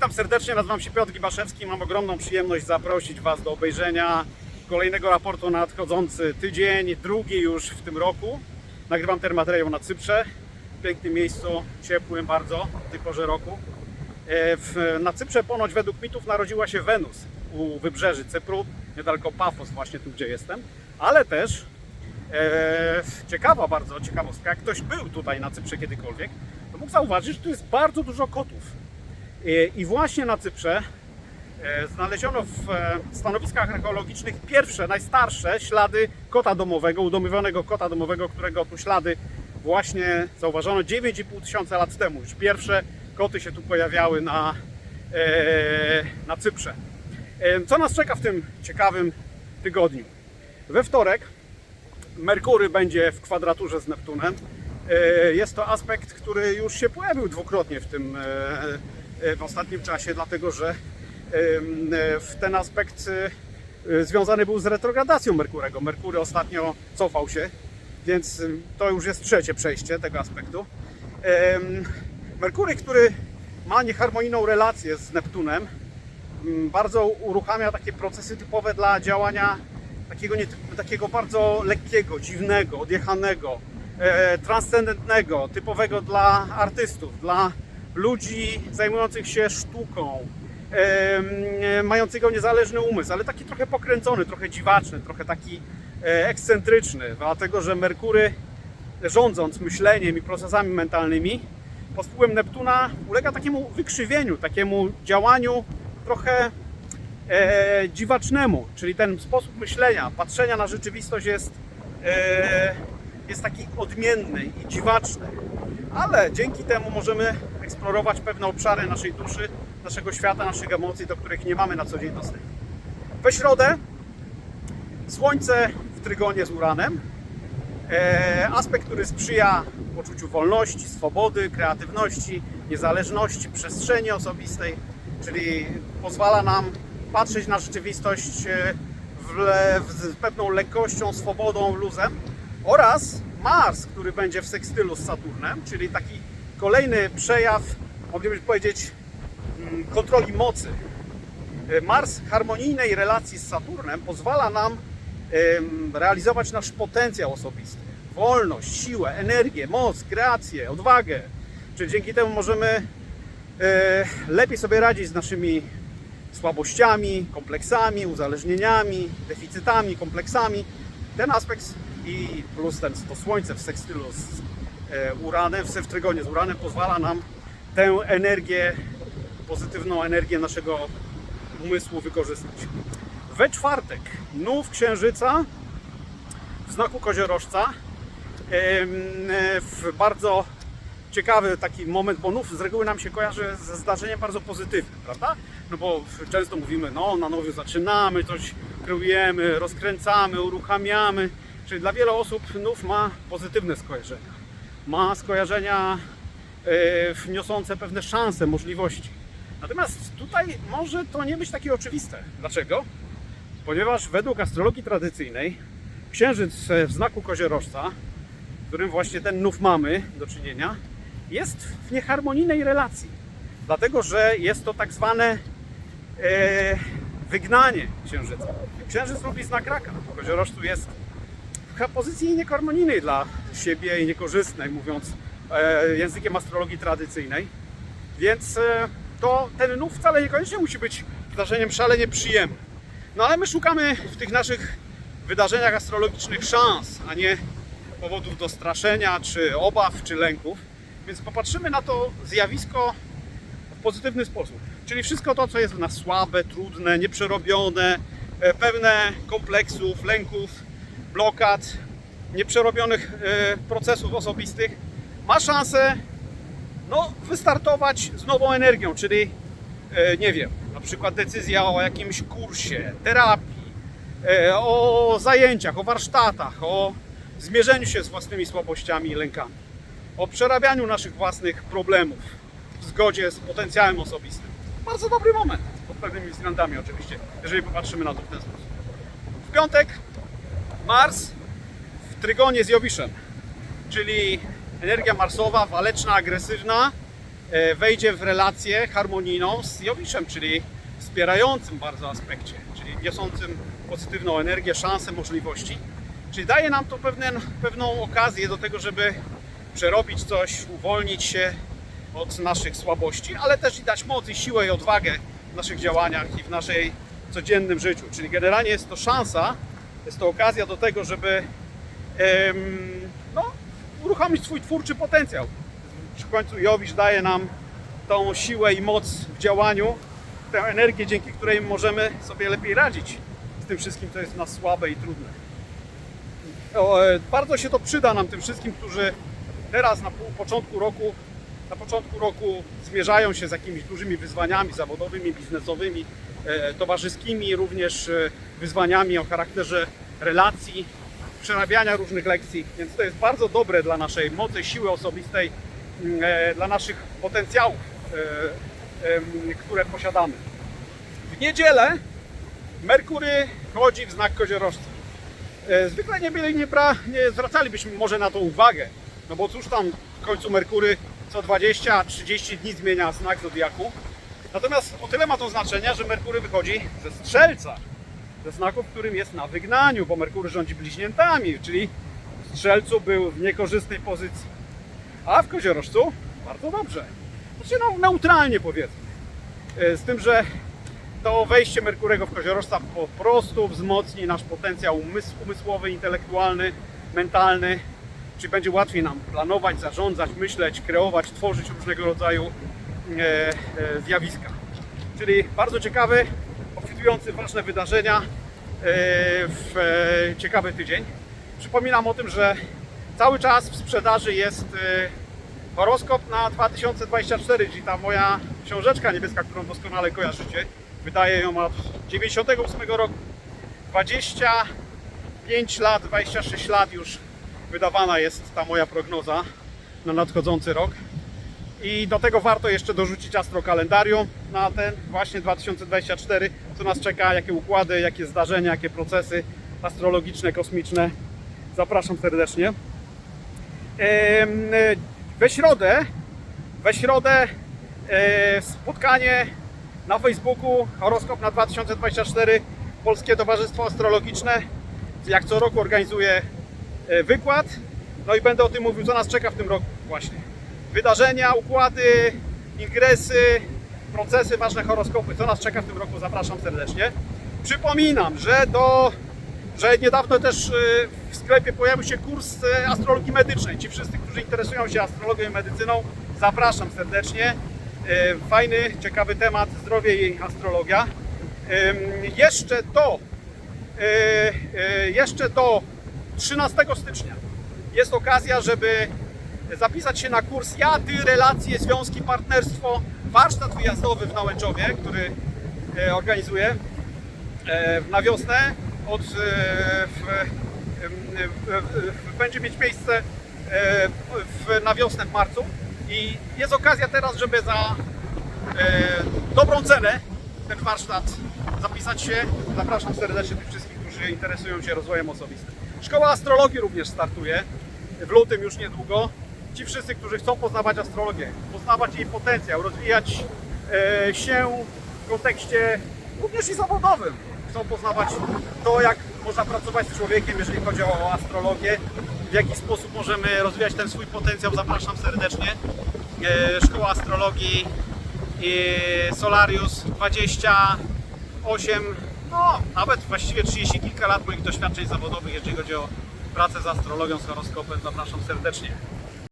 Witam serdecznie, nazywam się Piotr Gibaszewski. Mam ogromną przyjemność zaprosić Was do obejrzenia kolejnego raportu na nadchodzący tydzień, drugi już w tym roku. Nagrywam ten materiał na Cyprze, w pięknym miejscu, ciepłym bardzo w tej porze roku. E, na Cyprze ponoć według mitów narodziła się Wenus u wybrzeży Cypru, niedaleko Pafos, właśnie tu gdzie jestem, ale też e, ciekawa bardzo ciekawostka, jak ktoś był tutaj na Cyprze kiedykolwiek, to mógł zauważyć, że tu jest bardzo dużo kotów. I- właśnie na Cyprze e, znaleziono w e, stanowiskach archeologicznych pierwsze, najstarsze ślady kota domowego, udomowionego kota domowego, którego tu ślady właśnie zauważono 9,5 tysiąca lat temu. Już pierwsze koty się tu pojawiały na, e, na Cyprze. Co nas czeka w tym ciekawym tygodniu? We wtorek Merkury będzie w kwadraturze z Neptunem. Jest to aspekt, który już się pojawił dwukrotnie w tym w ostatnim czasie, dlatego że e, w ten aspekt e, związany był z retrogradacją Merkurego. Merkury ostatnio cofał się, więc to już jest trzecie przejście tego aspektu. Merkury, który ma nieharmonijną relację z Neptunem, bardzo uruchamia takie procesy typowe dla działania takiego, takiego bardzo lekkiego, dziwnego, odjechanego, e, transcendentnego, typowego dla artystów, dla ludzi zajmujących się sztuką, mającego niezależny umysł, ale taki trochę pokręcony, trochę dziwaczny, trochę taki e, ekscentryczny, dlatego że Merkury rządząc myśleniem i procesami mentalnymi, pod wpływem Neptuna ulega takiemu wykrzywieniu, takiemu działaniu trochę e, dziwacznemu, czyli ten sposób myślenia, patrzenia na rzeczywistość jest, e, jest taki odmienny i dziwaczny. Ale dzięki temu możemy eksplorować pewne obszary naszej duszy, naszego świata, naszych emocji, do których nie mamy na co dzień dostępu. We środę Słońce w trygonie z Uranem, E, aspekt, który sprzyja poczuciu wolności, swobody, kreatywności, niezależności, przestrzeni osobistej, czyli pozwala nam patrzeć na rzeczywistość e, w, w, z pewną lekkością, swobodą, luzem oraz Mars, który będzie w sekstylu z Saturnem, czyli taki kolejny przejaw, moglibyśmy powiedzieć, mm, kontroli mocy, Mars harmonijnej relacji z Saturnem pozwala nam realizować nasz potencjał osobisty. Wolność, siłę, energię, moc, kreację, odwagę. Czyli dzięki temu możemy e, lepiej sobie radzić z naszymi słabościami, kompleksami, uzależnieniami, deficytami, kompleksami. Ten aspekt i plus ten, to słońce w sekstylu z e, Uranem, w trygonie z Uranem pozwala nam tę energię, pozytywną energię naszego umysłu wykorzystać. We czwartek nów księżyca w znaku koziorożca. W bardzo ciekawy taki moment, bo nów z reguły nam się kojarzy ze zdarzeniem bardzo pozytywnym, prawda? No bo często mówimy, no na nowiu zaczynamy, coś kreujemy, rozkręcamy, uruchamiamy. Czyli dla wielu osób nów ma pozytywne skojarzenia. Ma skojarzenia e, niosące pewne szanse, możliwości. Natomiast tutaj może to nie być takie oczywiste. Dlaczego? Ponieważ według astrologii tradycyjnej księżyc w znaku koziorożca, w którym właśnie ten nów mamy do czynienia, jest w nieharmonijnej relacji. Dlatego, że jest to tak zwane e, wygnanie księżyca. Księżyc lubi znak raka. Koziorożcu jest pozycji nieharmonijnej dla siebie i niekorzystnej, mówiąc e, językiem astrologii tradycyjnej. Więc e, to ten nów wcale niekoniecznie musi być zdarzeniem szalenie przyjemnym. No ale my szukamy w tych naszych wydarzeniach astrologicznych szans, a nie powodów do straszenia, czy obaw, czy lęków. Więc popatrzymy na to zjawisko w pozytywny sposób. Czyli wszystko to, co jest w nas słabe, trudne, nieprzerobione, e, pełne kompleksów, lęków, blokad, nieprzerobionych e, procesów osobistych, ma szansę no, wystartować z nową energią, czyli e, nie wiem, na przykład decyzja o jakimś kursie, terapii, e, o zajęciach, o warsztatach, o zmierzeniu się z własnymi słabościami i lękami, o przerabianiu naszych własnych problemów w zgodzie z potencjałem osobistym. Bardzo dobry moment, pod pewnymi względami oczywiście, jeżeli popatrzymy na to w ten sposób. W piątek Mars w trygonie z Jowiszem, czyli energia marsowa, waleczna, agresywna, e, wejdzie w relację harmonijną z Jowiszem, czyli wspierającym bardzo aspekcie, czyli niosącym pozytywną energię, szanse, możliwości. Czyli daje nam to pewien, pewną okazję do tego, żeby przerobić coś, uwolnić się od naszych słabości, ale też i dać moc i siłę i odwagę w naszych działaniach i w naszej codziennym życiu. Czyli generalnie jest to szansa, jest to okazja do tego, żeby no, uruchomić swój twórczy potencjał. W końcu Jowisz daje nam tą siłę i moc w działaniu, tę energię, dzięki której możemy sobie lepiej radzić z tym wszystkim, co jest w nas słabe i trudne. E, bardzo się to przyda nam tym wszystkim, którzy teraz na początku roku, na początku roku zmierzają się z jakimiś dużymi wyzwaniami zawodowymi, biznesowymi, e, towarzyskimi, również e, wyzwaniami o charakterze relacji, przerabiania różnych lekcji, więc to jest bardzo dobre dla naszej mocy, siły osobistej, mm, e, dla naszych potencjałów, które posiadamy. W niedzielę Merkury wchodzi w znak koziorożca. Zwykle nie, nie, nie zwracalibyśmy może na to uwagę, no bo cóż tam w końcu Merkury co 20-30 dni zmienia znak zodiaku. Natomiast o tyle ma to znaczenie, że Merkury wychodzi ze strzelca, ze znaku, w którym jest na wygnaniu, bo Merkury rządzi bliźniętami, czyli w strzelcu był w niekorzystnej pozycji. A w koziorożcu bardzo dobrze. Znaczy neutralnie powiedzmy. E, Z tym, że to wejście Merkurego w koziorożca po prostu wzmocni nasz potencjał umysł, umysłowy, intelektualny, mentalny, czyli będzie łatwiej nam planować, zarządzać, myśleć, kreować, tworzyć różnego rodzaju e, e, zjawiska. Czyli bardzo ciekawy, obfitujący ważne wydarzenia e, w ciekawy tydzień. Przypominam o tym, że cały czas w sprzedaży jest horoskop na 2024, czyli ta moja książeczka niebieska, którą doskonale kojarzycie. Wydaję ją od 98 roku. 25 lat, 26 lat już wydawana jest ta moja prognoza na nadchodzący rok. I do tego warto jeszcze dorzucić astrokalendarium na ten właśnie 2024, co nas czeka, jakie układy, jakie zdarzenia, jakie procesy astrologiczne, kosmiczne. Zapraszam serdecznie. We środę, we środę e, spotkanie na Facebooku Horoskop na 2024 Polskie Towarzystwo Astrologiczne. Jak co roku organizuje wykład. No i będę o tym mówił, co nas czeka w tym roku właśnie. Wydarzenia, układy, ingresy, procesy, ważne horoskopy. Co nas czeka w tym roku? Zapraszam serdecznie. Przypominam, że do że niedawno też y, w sklepie pojawił się kurs y, astrologii medycznej. Ci wszyscy, którzy interesują się astrologią i medycyną, zapraszam serdecznie. Fajny, ciekawy temat, zdrowie i astrologia. Jeszcze do, jeszcze do 13 stycznia jest okazja, żeby zapisać się na kurs Ja, Ty, Relacje, Związki, Partnerstwo, warsztat wyjazdowy w Nałęczowie, który y, organizuję e, na wiosnę od, e, w, w, będzie mieć miejsce e, w, na wiosnę w marcu i jest okazja teraz, żeby za e, dobrą cenę ten warsztat zapisać się. Zapraszam serdecznie tych wszystkich, którzy interesują się rozwojem osobistym. Szkoła astrologii również startuje w lutym już niedługo. Ci wszyscy, którzy chcą poznawać astrologię, poznawać jej potencjał, rozwijać e, się w kontekście również i zawodowym. Chcą poznawać to, jak można pracować z człowiekiem, jeżeli chodzi o astrologię, w jaki sposób możemy rozwijać ten swój potencjał. Zapraszam serdecznie. E, Szkoła Astrologii Solarius 28, no nawet właściwie 30 kilka lat moich doświadczeń zawodowych, jeżeli chodzi o pracę z astrologią, z horoskopem. Zapraszam serdecznie.